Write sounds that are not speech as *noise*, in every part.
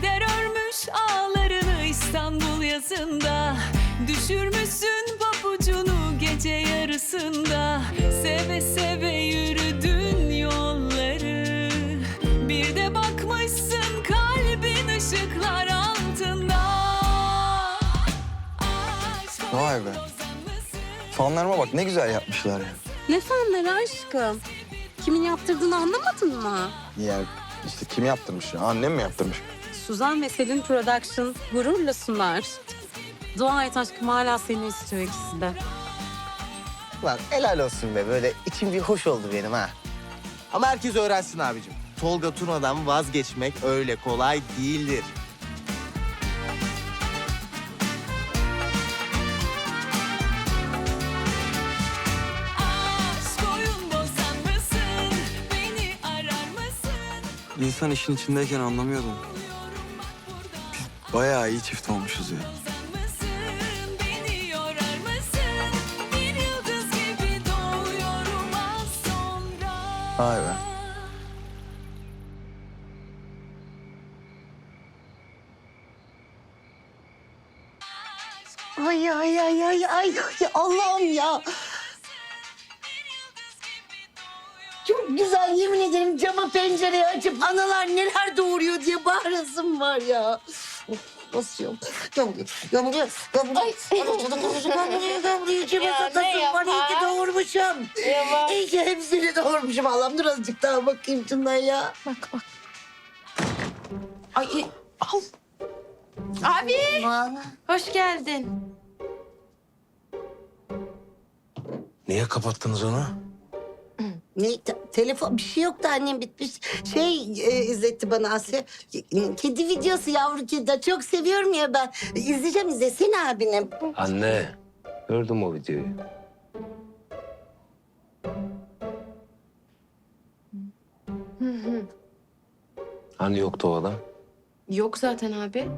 Kader örmüş ağlarını İstanbul yazında Düşürmüşsün papucunu gece yarısında Seve seve yürüdün yolları Bir de bakmışsın kalbin ışıklar altında Aşk Vay be. Fanlarıma bak ne güzel yapmışlar ya. Ne fanları aşkım? Kimin yaptırdığını anlamadın mı? Yani işte kim yaptırmış ya? Annem mi yaptırmış? Suzan ve Selin Production gururla sunar. Dua et aşkım hala seni istiyor ikisi de. Lan helal olsun be böyle içim bir hoş oldu benim ha. Ama herkes öğrensin abicim. Tolga Tuna'dan vazgeçmek öyle kolay değildir. Aşk oyun bozan mısın? Beni arar mısın? İnsan işin içindeyken anlamıyordum. Bayağı iyi çift olmuşuz ya. Bozan mısın? Beni yorar mısın? Bir yıldız gibi doğuyorum az sonra. Vay be. Ay ay ay ay ay ay Allah'ım ya. Çok güzel yemin ederim cama pencereyi açıp analar neler doğuruyor diye bağırasım var ya. Basıyorum. Gömrüyor, gömrüyor. Anasını kurusu gömrüyor, gömrüyor. İçime Ya ne satasım var. İyi ki yapar? doğurmuşum. Yapar. İyi ki hepsini doğurmuşum. Allah'ım dur azıcık daha bakayım şundan ya. Bak bak. Ay al. Abi Aman. hoş geldin. Niye kapattınız onu? Ne, te- telefon bir şey yoktu annem bitmiş. Şey e, izletti bana Asya. Kedi videosu yavru kedi. Çok seviyorum ya ben. İzleyeceğim izlesene abine. Anne, gördüm o videoyu. Hani yoktu o adam? Yok zaten abi.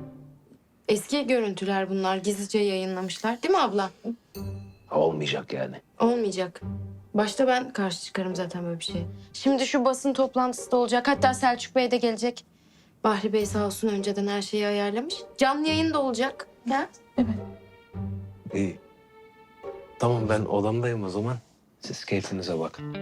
Eski görüntüler bunlar gizlice yayınlamışlar değil mi abla? Olmayacak yani. Olmayacak. Başta ben karşı çıkarım zaten böyle bir şey. Şimdi şu basın toplantısı da olacak. Hatta Selçuk Bey de gelecek. Bahri Bey sağ olsun önceden her şeyi ayarlamış. Canlı yayın da olacak. Ya. İyi. Tamam ben odamdayım o zaman. Siz keyfinize bakın.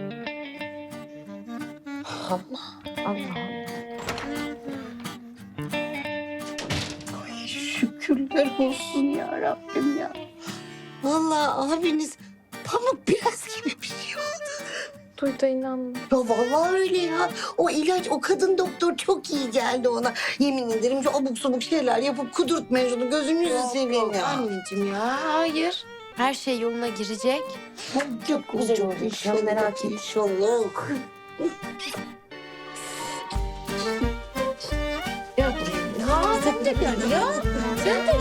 Şükürler olsun ya Rabbim ya. Vallahi abiniz pamuk biraz gibi bir şey oldu. Duyda inanma. Ya vallahi öyle ya. O ilaç, o kadın doktor çok iyi geldi ona. Yemin ederim şu abuk subuk şeyler yapıp kudurtmayın şunu. Gözünüzü seveyim ya. Anneciğim ya hayır. Her şey yoluna girecek. Çok Güzel çok olacak, inşallah. merak etme. İnşallah. Ya, sen de gel ya. Sen de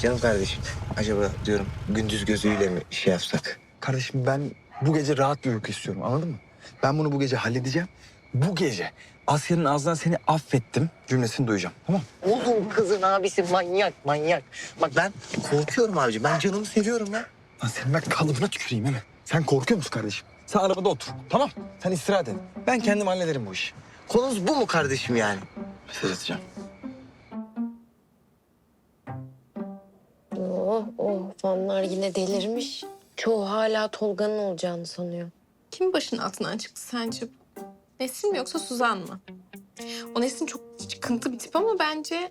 canım kardeşim acaba diyorum gündüz gözüyle mi şey yapsak? Kardeşim ben bu gece rahat bir uyku istiyorum anladın mı? Ben bunu bu gece halledeceğim. Bu gece Asya'nın ağzından seni affettim cümlesini duyacağım tamam? Oğlum kızın abisi manyak manyak. Bak ben korkuyorum abicim ben canımı seviyorum ya. Lan senin ben kalıbına tüküreyim hemen. Sen korkuyor musun kardeşim? Sen arabada otur tamam Sen istirahat et. Ben kendim hallederim bu işi. Konumuz bu mu kardeşim yani? Mesaj atacağım. Oh oh fanlar yine delirmiş. Çoğu hala Tolga'nın olacağını sanıyor. Kim başının altından çıktı sence? Nesin mi yoksa Suzan mı? O Nesin çok çıkıntı bir tip ama bence...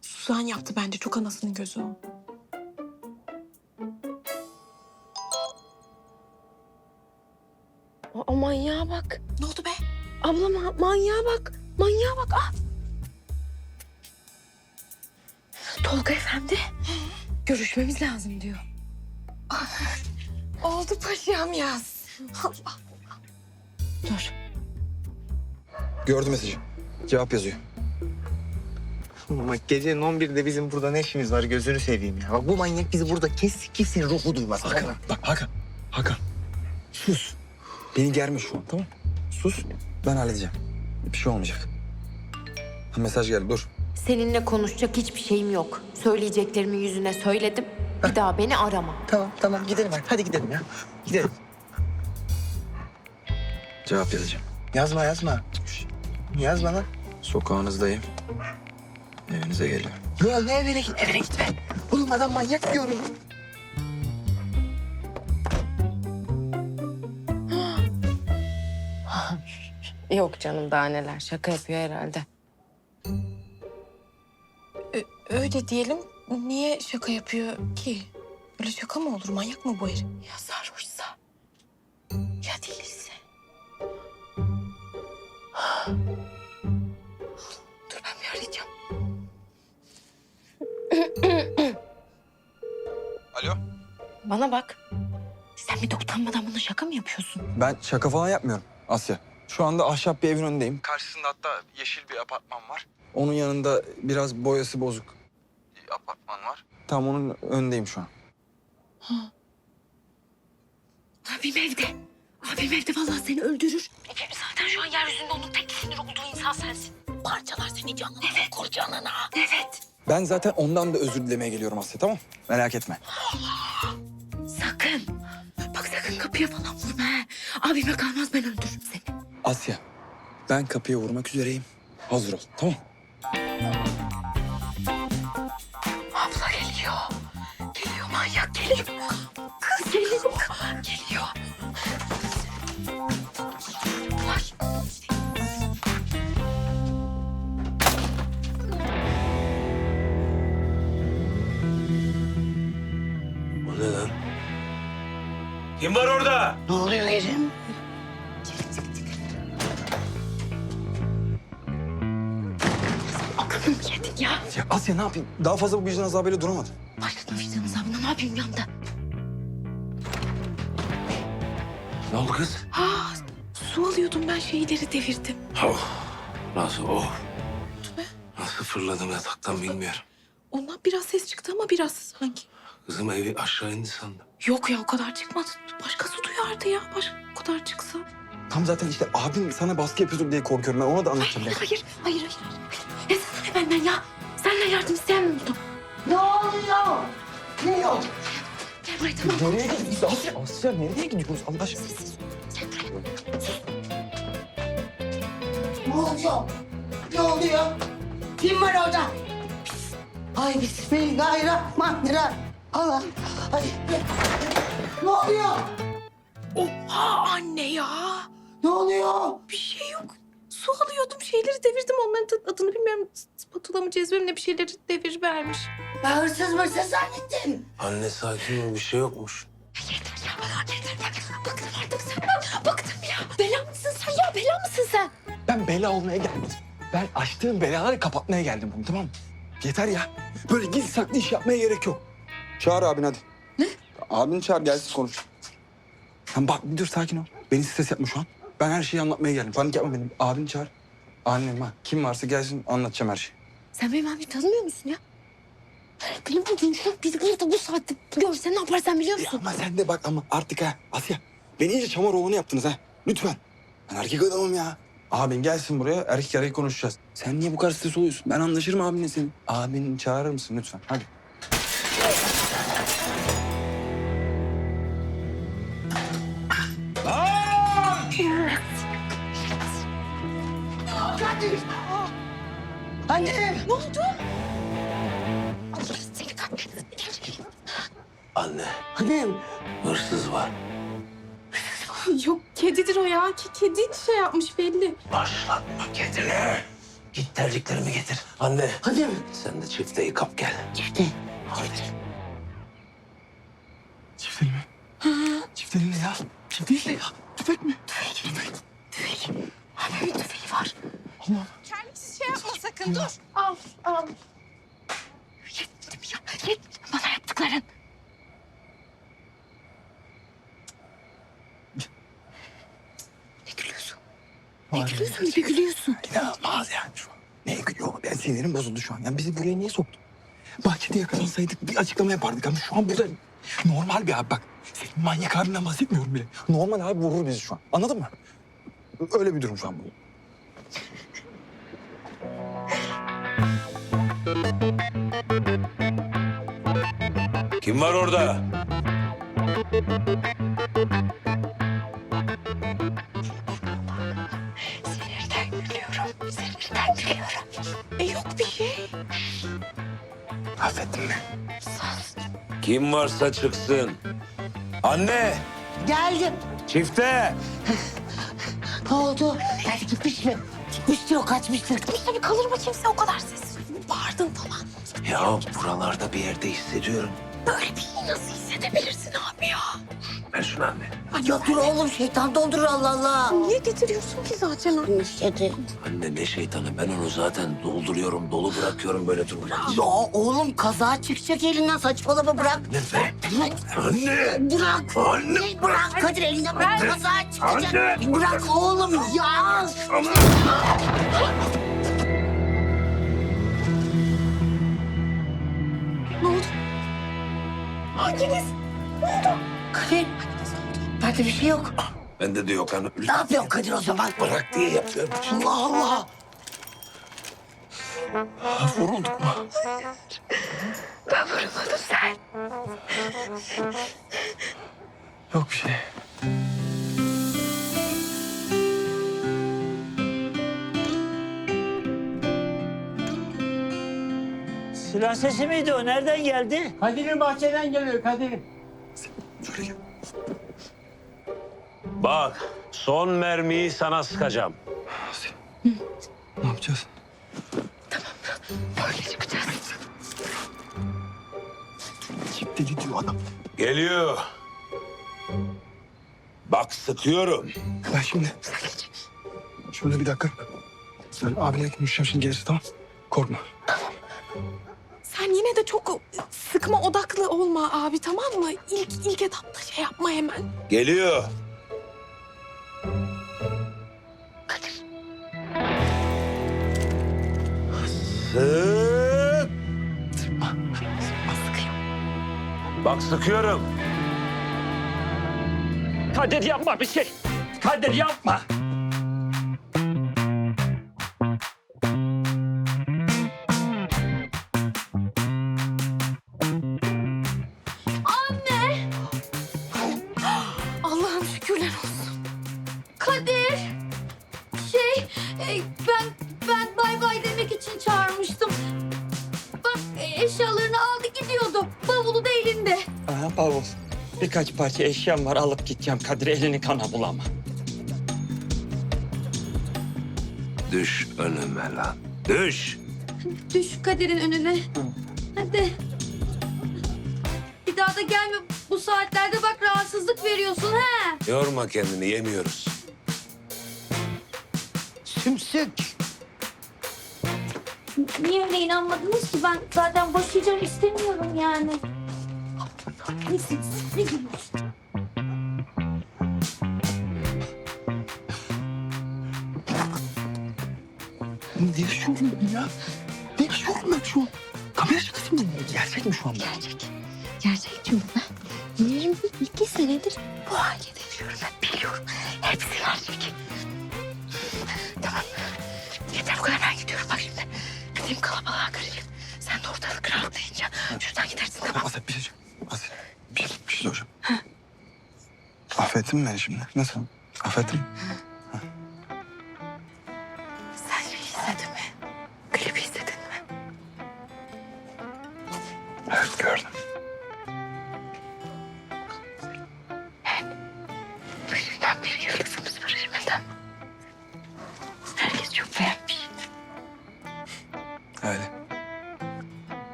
Suzan yaptı bence. Çok anasının gözü o. Aa, manyağa bak. Ne oldu be? Abla ma- manyağa bak. Manyağa bak. Ah. Tolga efendi. Görüşmemiz lazım diyor. Oldu paşam yaz. Allah. Dur. Gördü mesajı. Cevap yazıyor. Bak gecenin 11'de bizim burada ne işimiz var gözünü seveyim ya. Bak bu manyak bizi burada kes kimsenin ruhu duymaz. Hakan bak Hakan. Hakan. Sus. Beni germe şu an tamam? Sus. Ben halledeceğim. Bir şey olmayacak. Ha, mesaj geldi dur. Seninle konuşacak hiçbir şeyim yok. Söyleyeceklerimi yüzüne söyledim. Bir daha beni arama. Tamam tamam gidelim hadi. Hadi gidelim ya. Gidelim. Cevap yazacağım. Yazma yazma. Yazma lan. Sokağınızdayım. Evinize geliyorum. Ya ne evine git evine gitme. Oğlum adam manyak diyorum. *gasps* Yok canım daha neler. Şaka yapıyor herhalde. Öyle diyelim. Niye şaka yapıyor ki? Öyle şaka mı olur? Manyak mı bu herif? Ya sarhoşsa? Ya değilse? *sighs* Dur ben bir arayacağım. *clears throat* Alo? Bana bak. Sen bir de utanmadan bunu şaka mı yapıyorsun? Ben şaka falan yapmıyorum Asya. Şu anda ahşap bir evin önündeyim. Karşısında hatta yeşil bir apartman var. Onun yanında biraz boyası bozuk. Tam onun önündeyim şu an. Abim evde. Abim evde vallahi seni öldürür. Ecem zaten şu an yeryüzünde onun tek sinir olduğu insan sensin. Parçalar seni canına. Evet. Kur canına. Evet. Ben zaten ondan da özür dilemeye geliyorum Asya tamam Merak etme. Sakın. Bak sakın kapıya falan vurma. Abime kalmaz ben öldürürüm seni. Asya, ben kapıya vurmak üzereyim. Hazır ol tamam geliyor. Kız geliyor. Geliyor. Ay. O ne lan? Kim var orada? Ne oluyor Kerim? Aklını mı yedin ya? Ya Asya ne yapayım? Daha fazla bu vicdan azabıyla duramadım. Başladın vicdan azabına ne yapayım yanda? Ne oldu kız? Ha, su alıyordum ben şeyleri devirdim. Oh. Nasıl oh. Nasıl fırladım yataktan bilmiyorum. Ondan biraz ses çıktı ama biraz sanki. Kızım evi aşağı indi sandım. Yok ya o kadar çıkmadı. Başkası duyardı ya. Başka o kadar çıksa. Tam zaten işte abim sana baskı yapıyordur diye korkuyorum. Ben ona da anlatacağım. Hayır, hayır, hayır, hayır. hayır. Ya sen benden ya. Senden yardım isteyen mi? Ne oluyor? Ne oldu? Gel buraya tamam. Nereye gidiyoruz? Asya, Asya nereye gidiyoruz Allah aşkına? Gel buraya. Ne oluyor? Ne oluyor? Kim var orada? Ay bismillahirrahmanirrahim. Allah. Ay. Ne oluyor? Oha anne ya. Ne oluyor? Bir şey yok. Su alıyordum şeyleri devirdim. Onların adını bilmiyorum. Spatula mı cezve mi ne bir şeyleri devir vermiş. Ben hırsız mırsız zannettim. Anne sakin ol bir şey yokmuş. Yeter ya. Yeter. Bıktım artık senden. Bıktım ya. Bela mısın sen ya? Bela mısın sen? Ben bela olmaya gelmedim. Ben açtığım belaları kapatmaya geldim bugün tamam mı? Yeter ya. Böyle gizli saklı iş yapmaya gerek yok. Çağır abin hadi. Ne? Abini çağır gelsin konuş. Sen bak bir dur sakin ol. Beni stres yapma şu an. Ben her şeyi anlatmaya geldim. Panik yapma benim. Abini çağır. Annem ha. Kim varsa gelsin anlatacağım her şeyi. Sen benim abimi tanımıyor musun ya? Benim abim şu bizi burada bu saatte görse ne yaparsan biliyor Ya musun? ama sen de bak ama artık ha. Asya beni iyice çamur oğlanı yaptınız ha. Lütfen. Ben erkek adamım ya. Abin gelsin buraya erkek erkek konuşacağız. Sen niye bu kadar stres oluyorsun? Ben anlaşırım abinle senin. Abini çağırır mısın lütfen? Hadi. Anne. Ne oldu? Allah seni kahretsin. Anne Annem. hırsız var. Yok kedidir o ya. Ki kedi şey yapmış belli. Başlatma kedini. Git terliklerimi getir. Anne Annem. sen de çifteyi kap gel. Çifte. Hadi. Çifteli mi? Çifteli ne ya? Çifteli ne ya? Tüfek mi? Abimin tüfeği var. Kendisi şey yapma sakın dur. Al, al. Yettim ya, yettim bana yaptıkların. Ne gülüyorsun? Ne gülüyorsun? Ne gülüyorsun? İnanılmaz yani şu an. Neye gülüyor? Ben sinirim bozuldu şu an. Yani bizi buraya niye soktun? Bahçede yakalansaydık bir açıklama yapardık ama şu an burada normal bir abi bak. Senin manyak abinden bahsetmiyorum bile. Normal abi vurur bizi şu an. Anladın mı? Öyle bir durum şu an bu. Kim var orada? E yok bir şey. Affettin mi? Kim varsa çıksın. Anne, Geldim. çifte. *laughs* Ne oldu? Geldi gitmiş mi? Gitmiş diyor kaçmıştır. Tabii kalır mı kimse o kadar sessiz? Bağırdın falan. Ya buralarda bir yerde hissediyorum. Böyle bir şeyi nasıl hissedebilirsin abi ya? Ver şunu anne. Ya dur oğlum şeytan doldurur Allah Allah. Niye getiriyorsun ki zaten onu? İşte Anne ne şeytanı ben onu zaten dolduruyorum, dolu bırakıyorum böyle durumda. Ya oğlum kaza çıkacak elinden saçmalama bırak. Ne be? Anne! Bırak. Anne! Bırak Kadir elinden bırak kaza çıkacak. Bırak oğlum ya. Ne Hanginiz? Kadir. Bende bir şey yok. Bende de yok hani. Ne yapıyorsun Kadir o zaman? Bırak diye yapıyorum. Allah Allah. Vurulduk mu? Ben vurulmadım sen. Yok bir şey. Silah sesi miydi o? Nereden geldi? Kadir'in bahçeden geliyor Kadir. Şöyle gel. Bak, son mermiyi sana sıkacağım. Ne yapacağız? Böyle çıkacağız. Kim deli diyor adam. Geliyor. Bak sıkıyorum. Ben şimdi... Şöyle bir dakika. Sen abiyle konuşacağım şimdi gelirse tamam. Korkma. Sen yine de çok sıkma odaklı olma abi tamam mı? İlk ilk etapta şey yapma hemen. Geliyor. Sık. Bak sıkıyorum. Kadir yapma bir şey. Kadir yapma. Birkaç parça eşyam var alıp gideceğim. Kadir elini kana bulama. Düş önüme lan. Düş. Düş Kadir'in önüne. Hadi. Bir daha da gelme bu saatlerde bak rahatsızlık veriyorsun he. Yorma kendini yemiyoruz. Sümsük. Niye öyle inanmadınız ki ben zaten boşayacağım istemiyorum yani. Ne yaşıyorum ben ya? Ne yaşıyorum ben şu an? Kamera şakası mı? Gerçek mi şu anda? Gerçek. Gerçek çünkü ben 22 senedir bu ailede yaşıyorum. Ben biliyorum. Hepsi gerçek. Tamam. Yeter bu kadar ben gidiyorum bak şimdi. Gideyim kalabalığa karışık. Sen de ortalık rahatlayınca şuradan gidersin tamam. Aset bir şey Aset bir, bir şey soracağım. Affettin mi beni şimdi? Nasıl? Affettin?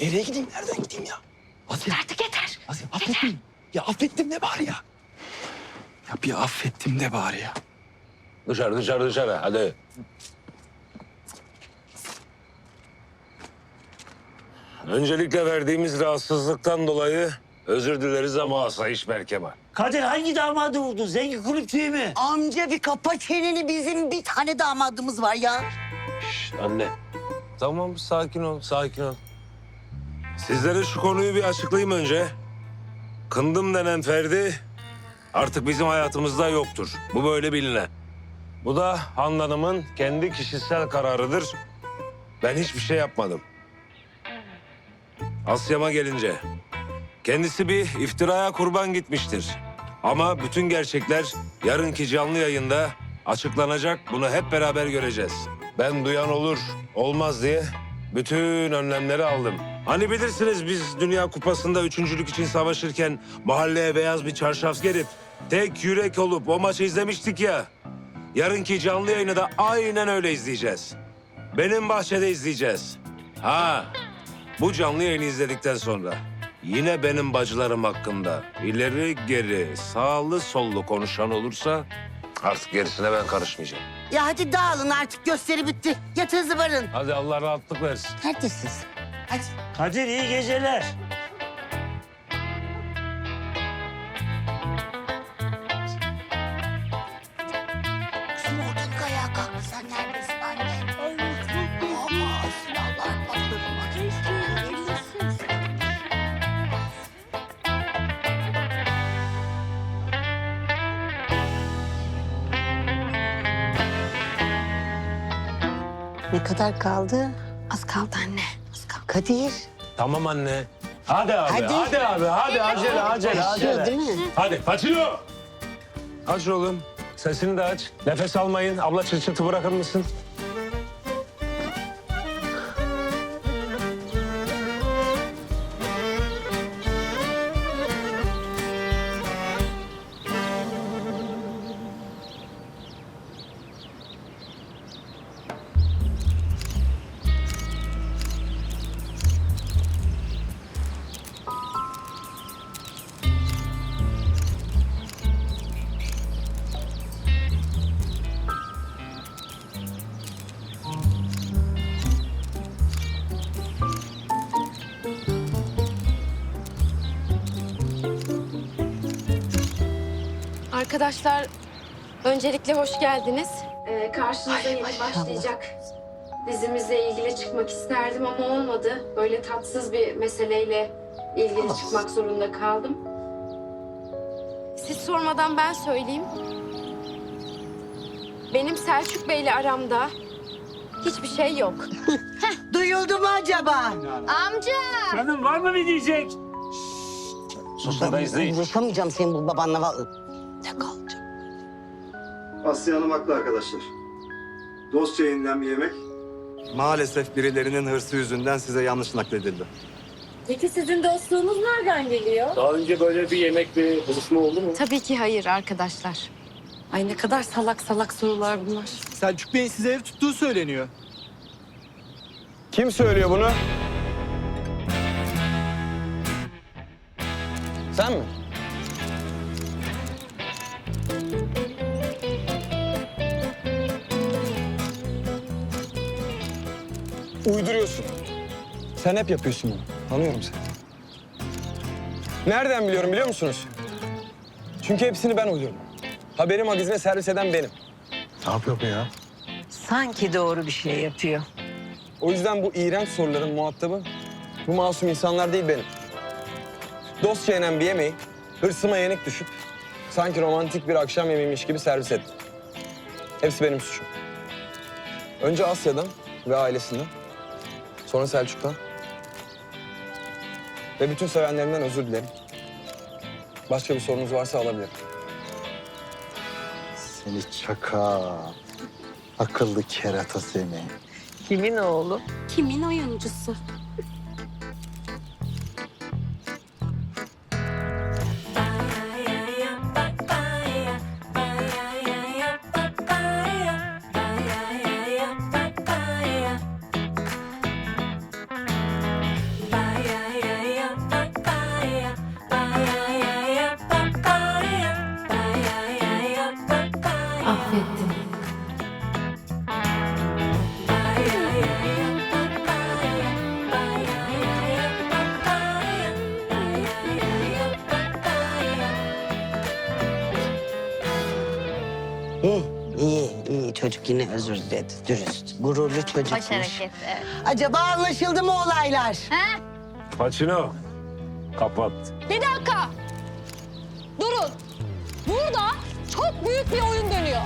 Nereye gideyim? Nereden gideyim ya? Aset. Artık yeter. Aset affettim. Ya affettim ne bari ya? Ya bir affettim de bari ya. Dışarı dışarı dışarı hadi. Öncelikle verdiğimiz rahatsızlıktan dolayı özür dileriz ama asayiş Berkemal. Kadir hangi damadı vurdun? Zengin kulüpçüyü mü? Amca bir kapa çeneni bizim bir tane damadımız var ya. Şşt, anne. Tamam sakin ol sakin ol. Sizlere şu konuyu bir açıklayayım önce. Kındım denen Ferdi artık bizim hayatımızda yoktur. Bu böyle bilinen. Bu da Handan'ımın kendi kişisel kararıdır. Ben hiçbir şey yapmadım. Asya'ma gelince. Kendisi bir iftiraya kurban gitmiştir. Ama bütün gerçekler yarınki canlı yayında açıklanacak. Bunu hep beraber göreceğiz. Ben duyan olur, olmaz diye bütün önlemleri aldım. Hani bilirsiniz biz Dünya Kupası'nda üçüncülük için savaşırken mahalleye beyaz bir çarşaf gerip tek yürek olup o maçı izlemiştik ya. Yarınki canlı yayını da aynen öyle izleyeceğiz. Benim bahçede izleyeceğiz. Ha, bu canlı yayını izledikten sonra yine benim bacılarım hakkında ileri geri sağlı sollu konuşan olursa artık gerisine ben karışmayacağım. Ya hadi dağılın artık gösteri bitti. Yatağınızı varın. Hadi Allah rahatlık versin. Neredesiniz? Hadi. Kadir iyi geceler. Kızım ayağa kalktı. Sen neredesin anne? Baba silahlar patladı. Ne kadar kaldı? Az kaldı anne. Kadir. Tamam anne. Hadi abi, Hadi. hadi, abi, hadi acele, acele, acele. değil mi? Hadi, kaçıyor. Aç oğlum, sesini de aç. Nefes almayın. Abla çırt bırakır mısın? Arkadaşlar öncelikle hoş geldiniz. Ee, karşınıza yeni başlayacak dizimizle ilgili çıkmak isterdim ama olmadı. Böyle tatsız bir meseleyle ilgili çıkmak zorunda kaldım. Siz sormadan ben söyleyeyim. Benim Selçuk Bey'le aramda hiçbir şey yok. *laughs* Duyuldu mu acaba? Canım var mı bir diyecek? Susun da izleyin. Uğraşamayacağım senin bu babanla. vallahi. Ne kalacak? Asya Hanım haklı arkadaşlar. Dostça yenilen bir yemek maalesef birilerinin hırsı yüzünden size yanlış nakledildi. Peki sizin dostluğunuz nereden geliyor? Daha önce böyle bir yemek, bir buluşma oldu mu? Tabii ki hayır arkadaşlar. Ay ne kadar salak salak sorular bunlar. Selçuk Bey'in size ev tuttuğu söyleniyor. Kim söylüyor bunu? Sen hep yapıyorsun bunu. Tanıyorum seni. Nereden biliyorum biliyor musunuz? Çünkü hepsini ben uydurdum. Haberi magazine servis eden benim. Ne yapıyor bu ya? Sanki doğru bir şey yapıyor. O yüzden bu iğrenç soruların muhatabı bu masum insanlar değil benim. Dostça yenen bir yemeği hırsıma yenik düşüp sanki romantik bir akşam yemeğiymiş gibi servis ettim. Hepsi benim suçum. Önce Asya'dan ve ailesinden, sonra Selçuk'tan ve bütün sevenlerimden özür dilerim. Başka bir sorunuz varsa alabilirim. Seni çaka. Akıllı kerata seni. Kimin oğlu? Kimin oyuncusu? Diledi. Dürüst, gururlu çocukmuş. Hoş hareket. Evet. Acaba anlaşıldı mı olaylar? Paçino, kapat. Bir dakika. Durun. Burada çok büyük bir oyun dönüyor.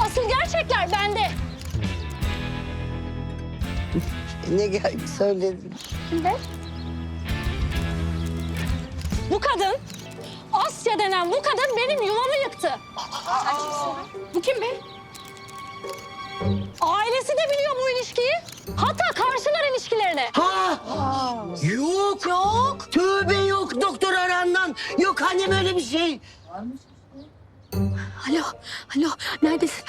Asıl gerçekler bende. Ne geldi söyledin. Kimde? Bu kadın, Asya denen bu kadın benim yuvamı yıktı. Bu kim be? Ailesi de biliyor bu ilişkiyi. Hatta karşılar ilişkilerine. Ha! Yok. Yok. Tövbe yok doktor arandan. Yok annem öyle bir şey. Alo, alo. Neredesin?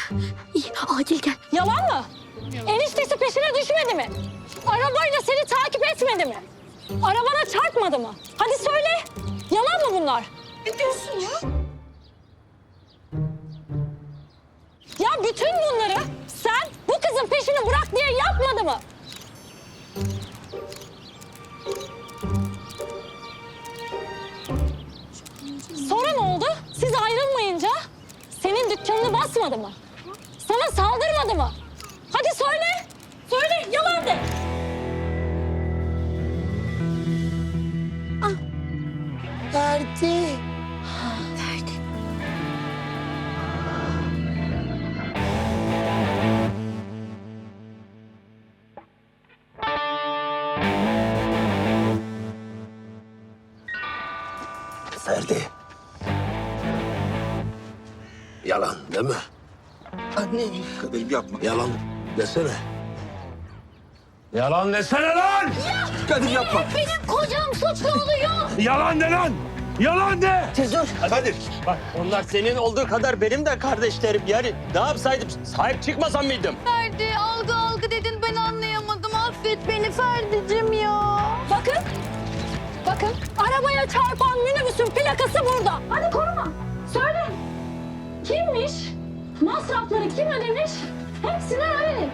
İyi, acil gel. Yalan mı? Eniştesi peşine düşmedi mi? Arabayla seni takip etmedi mi? Arabana çarpmadı mı? Hadi söyle. Yalan mı bunlar? Ne diyorsun ya? Ya bütün bunları sen bu kızın peşini bırak diye yapmadı mı? Sonra ne oldu? Siz ayrılmayınca senin dükkanını basmadı mı? Sana saldırmadı mı? Yalan değil mi? Anne. Kadir yapma. Yalan desene. Yalan desene lan! Kadir yapma. Benim kocam suçlu oluyor. Yalan de lan! Yalan de! Dur. Kadir. Bak onlar senin olduğu kadar benim de kardeşlerim. Yani ne yapsaydım? Sahip çıkmasam mıydım? Ferdi algı algı dedin ben anlayamadım. Affet beni Ferdi'cim ya. Bakın. Bakın arabaya çarpan minibüsün plakası burada. Hadi koruma. Söyle. Kimmiş? Masrafları kim ödemiş? Hepsine öyle.